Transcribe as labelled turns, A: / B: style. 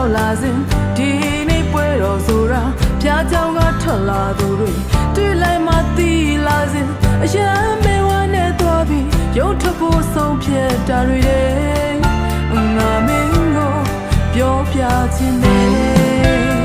A: ရောက်လာစဉ်ဒီနေ့ပွဲတော်ဆိုတာပြားကြောင်ကထွက်လာသူတွေတွေ့လိုက်မှသိလာစဉ်အရန်မေဝါနဲ့သွားပြီးရုံထဖို့ဆုံးဖြတ်တာတွေတဲ့ငါမင်းကိုပြောပြခြင်းနဲ့